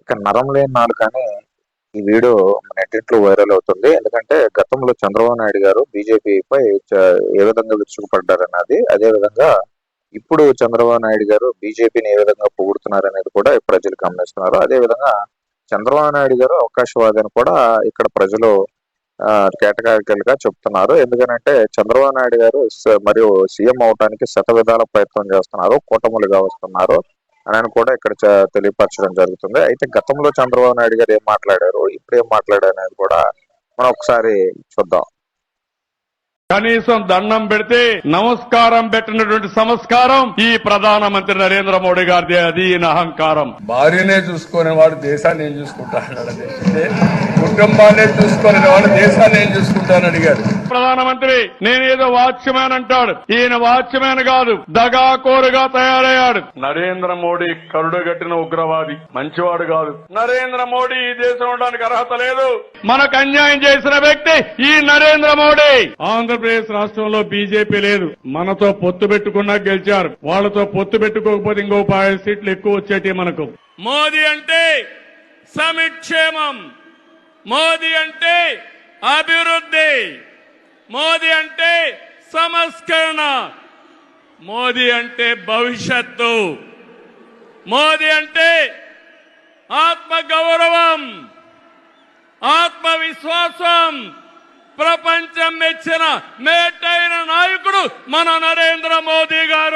ఇక నరం లేని నాడు కానీ ఈ వీడియో నెట్టింట్లో వైరల్ అవుతుంది. ఎందుకంటే గతంలో చంద్రబాబు నాయుడు గారు బీజేపీపై ఏ విధంగా విరుచుకుపడ్డారన్నది అదే విధంగా ఇప్పుడు చంద్రబాబు నాయుడు గారు బీజేపీని ఏ విధంగా పొగుడుతున్నారు అనేది కూడా ప్రజలు గమనిస్తున్నారు. అదే విధంగా చంద్రబాబు నాయుడు గారు అవకాశవాది అని కూడా ఇక్కడ ప్రజలు కేటగారికలుగా చెప్తున్నారు. ఎందుకనంటే చంద్రబాబు నాయుడు గారు స- మరియు సీఎం అవడానికి శత విధాల ప్రయత్నం చేస్తున్నారు కూటములుగా వస్తున్నారు. అని కూడా ఇక్కడ తెలియపరచడం జరుగుతుంది. అయితే గతంలో చంద్రబాబు నాయుడు గారు ఏం మాట్లాడారు? ఇప్పుడు ఏం మాట్లాడారు అనేది కూడా మనం ఒకసారి చూద్దాం. కనీసం దండం పెడితే నమస్కారం పెట్టినటువంటి సంస్కారం ఈ ప్రధానమంత్రి నరేంద్ర మోడీ గారిది. అది ఈయన అహంకారం. భార్యనే చూసుకునే వాడు దేశాన్ని ఏం చూసుకుంటాడు అంటే కుటుంబాన్ని చూసుకునే వాడు దేశాన్ని ఏం చూసుకుంటానని అడిగాడు. ప్రధానమంత్రి నేనేదో వాచ్మ్యాన్ అంటాడు. ఈయన వాచ్మ్యాన్ కాదు దగాకోరుగా తయారయ్యాడు. నరేంద్ర మోడీ కరుడు గట్టిన ఉగ్రవాది మంచివాడు కాదు. నరేంద్ర మోడీ ఈ దేశం ఉండడానికి అర్హత లేదు. మనకు అన్యాయం చేసిన వ్యక్తి ఈ నరేంద్ర మోడీ. ఆంధ్రప్రదేశ్ రాష్ట్రంలో బీజేపీ లేదు. మనతో పొత్తు పెట్టుకున్నా గెలిచారు. వాళ్ళతో పొత్తు పెట్టుకోకపోతే ఇంకో పాయ సీట్లు ఎక్కువ వచ్చేటి మనకు. మోదీ అంటే సమిక్షేమం. మోదీ అంటే అభివృద్ధి. మోదీ అంటే సంస్కరణ. మోదీ అంటే భవిష్యత్తు. మోదీ అంటే ఆత్మ గౌరవం ఆత్మవిశ్వాసం. ప్రపంచం మెచ్చిన మేటైన నాయకుడు మన నరేంద్ర మోదీ గారు.